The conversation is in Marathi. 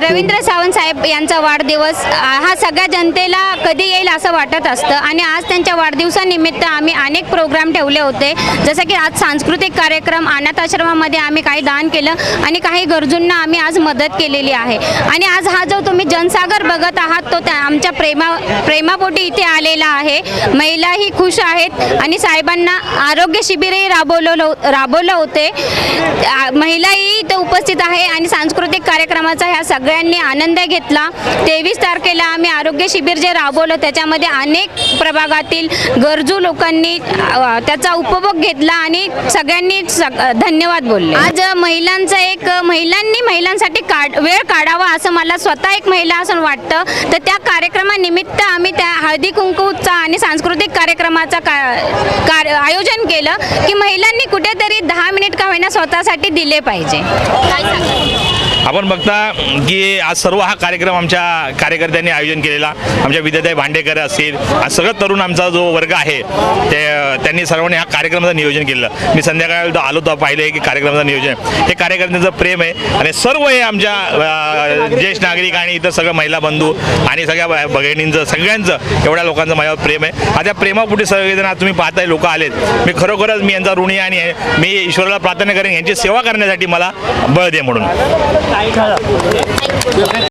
रवींद्र सावंत साहेब यांचा वाढदिवस हा सगळ्या जनतेला कधी येईल असं वाटत असतं. आणि आज त्यांच्या वाढदिवसानिमित्त आम्ही अनेक प्रोग्राम ठेवले होते. जसं की आज सांस्कृतिक कार्यक्रम अनाथ आश्रमामध्ये आम्ही काही दान केलं आणि काही गरजूंना आम्ही आज मदत केलेली आहे. आणि आज हा जो तुम्ही जनसागर बघत आहात तो त्या आमच्या प्रेमा प्रेमापोटी इथे आलेला आहे. महिलाही खुश आहेत आणि साहेबांना आरोग्य शिबिरही राबवलं राबवलं होते. महिलाही इथे उपस्थित आहे आणि सांस्कृतिक कार्यक्रमाचा ह्या सगळ्यांनी आनंद घेतला. तेवीस तारखेला आम्ही आरोग्य शिबिर जे राबवलं त्याच्यामध्ये अनेक प्रभागातील गरजू लोकांनी त्याचा उपभोग घेतला आणि सगळ्यांनी सग- धन्यवाद बोलले. आज महिलांचं एक महिलांनी महिलांसाठी काढ वेळ काढावा असं मला स्वतः एक महिला असं वाटतं. तर त्या कार्यक्रमानिमित्त आम्ही त्या हळदी कुंकूचा आणि सांस्कृतिक कार्यक्रमाचा का, आयोजन केलं की महिलांनी कुठेतरी दहा मिनिट का होईना स्वतःसाठी दिले पाहिजे? आपण बघता की आज सर्व हा कार्यक्रम आमच्या कार्यकर्त्यांनी आयोजन केलेला. आमच्या विद्याताई भांडेकर असतील आज सगळं तरुण आमचा जो वर्ग आहे ते त्यांनी सर्वांनी हा कार्यक्रमाचं नियोजन केलेलं. मी संध्याकाळी आलो तर पाहिलं की कार्यक्रमाचं नियोजन. हे कार्यकर्त्यांचं प्रेम आहे आणि सर्व हे आमच्या ज्येष्ठ नागरिक आणि इतर सगळं महिला बंधू आणि सगळ्या बहिणींचं भगिनींचं सगळ्यांचं एवढ्या लोकांचं माझ्यावर प्रेम आहे. आता त्या प्रेमापुढे सगळेजण आज तुम्ही पाहताय लोक आलेत. मी खरोखरच मी यांचा ऋणी आणि मी ईश्वराला प्रार्थना करेन यांची सेवा करण्यासाठी मला बळ दे म्हणून. 打一了。